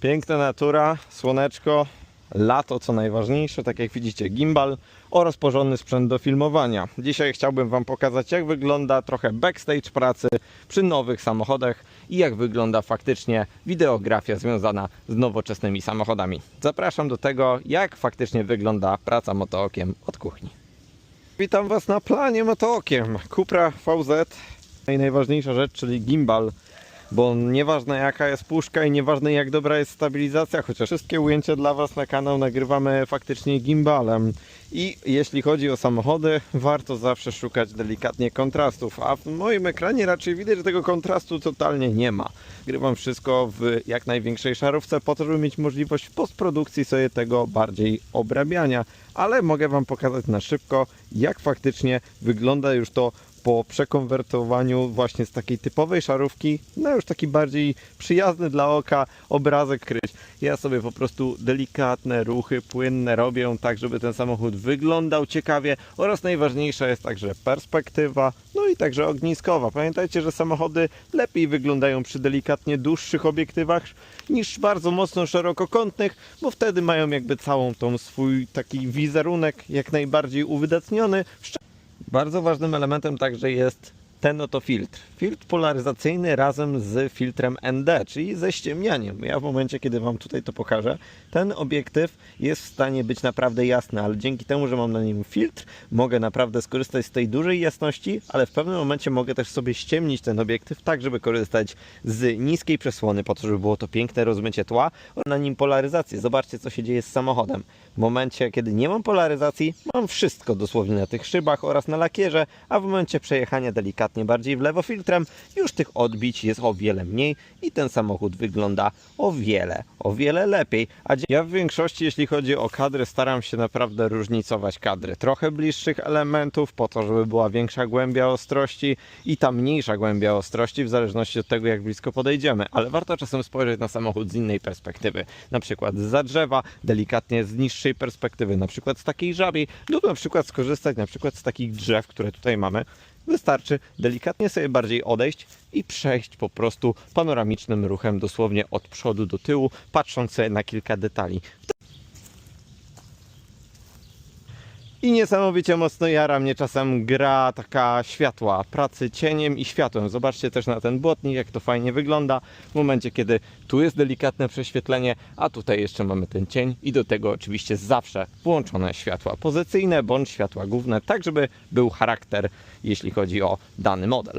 Piękna natura, słoneczko, lato co najważniejsze, tak jak widzicie gimbal oraz porządny sprzęt do filmowania. Dzisiaj chciałbym Wam pokazać jak wygląda trochę backstage pracy przy nowych samochodach i jak wygląda faktycznie wideografia związana z nowoczesnymi samochodami. Zapraszam do tego jak faktycznie wygląda praca motookiem od kuchni. Witam Was na planie motookiem. Cupra VZ. I najważniejsza rzecz, czyli gimbal. Bo nieważne jaka jest puszka i nieważne jak dobra jest stabilizacja, chociaż wszystkie ujęcia dla Was na kanał nagrywamy faktycznie gimbalem. I jeśli chodzi o samochody, warto zawsze szukać delikatnie kontrastów, a w moim ekranie raczej widać, że tego kontrastu totalnie nie ma. Grywam wszystko w jak największej szarówce po to, żeby mieć możliwość w postprodukcji sobie tego bardziej obrabiania, ale mogę Wam pokazać na szybko, jak faktycznie wygląda już to po przekonwertowaniu właśnie z takiej typowej szarówki na już taki bardziej przyjazny dla oka obrazek kryć. Ja sobie po prostu delikatne ruchy płynne robię tak, żeby ten samochód wyglądał ciekawie oraz najważniejsza jest także perspektywa, no i także ogniskowa. Pamiętajcie, że samochody lepiej wyglądają przy delikatnie dłuższych obiektywach niż bardzo mocno szerokokątnych, bo wtedy mają jakby całą tą swój taki wizerunek jak najbardziej uwydatniony, bardzo ważnym elementem także jest ten oto filtr. Filtr polaryzacyjny razem z filtrem ND, czyli ze ściemnianiem. Ja w momencie, kiedy Wam tutaj to pokażę, ten obiektyw jest w stanie być naprawdę jasny, ale dzięki temu, że mam na nim filtr, mogę naprawdę skorzystać z tej dużej jasności, ale w pewnym momencie mogę też sobie ściemnić ten obiektyw tak, żeby korzystać z niskiej przesłony, po to, żeby było to piękne rozmycie tła, oraz na nim polaryzację. Zobaczcie, co się dzieje z samochodem. W momencie, kiedy nie mam polaryzacji, mam wszystko dosłownie na tych szybach oraz na lakierze, a w momencie przejechania delikatnie bardziej w lewo filtrem, już tych odbić jest o wiele mniej i ten samochód wygląda o wiele, o wiele lepiej. A ja w większości, jeśli chodzi o kadry, staram się naprawdę różnicować kadry. Trochę bliższych elementów, po to, żeby była większa głębia ostrości i ta mniejsza głębia ostrości, w zależności od tego, jak blisko podejdziemy. Ale warto czasem spojrzeć na samochód z innej perspektywy. Na przykład z drzewa, delikatnie z niższej perspektywy, na przykład z takiej żabiej, lub na przykład skorzystać na przykład z takich drzew, które tutaj mamy. Wystarczy delikatnie sobie bardziej odejść i przejść po prostu panoramicznym ruchem dosłownie od przodu do tyłu, patrząc na kilka detali. I niesamowicie mocno jara mnie czasem gra taka światła, pracy cieniem i światłem. Zobaczcie też na ten błotnik, jak to fajnie wygląda. W momencie, kiedy tu jest delikatne prześwietlenie, a tutaj jeszcze mamy ten cień i do tego oczywiście zawsze włączone światła pozycyjne bądź światła główne, tak żeby był charakter, jeśli chodzi o dany model.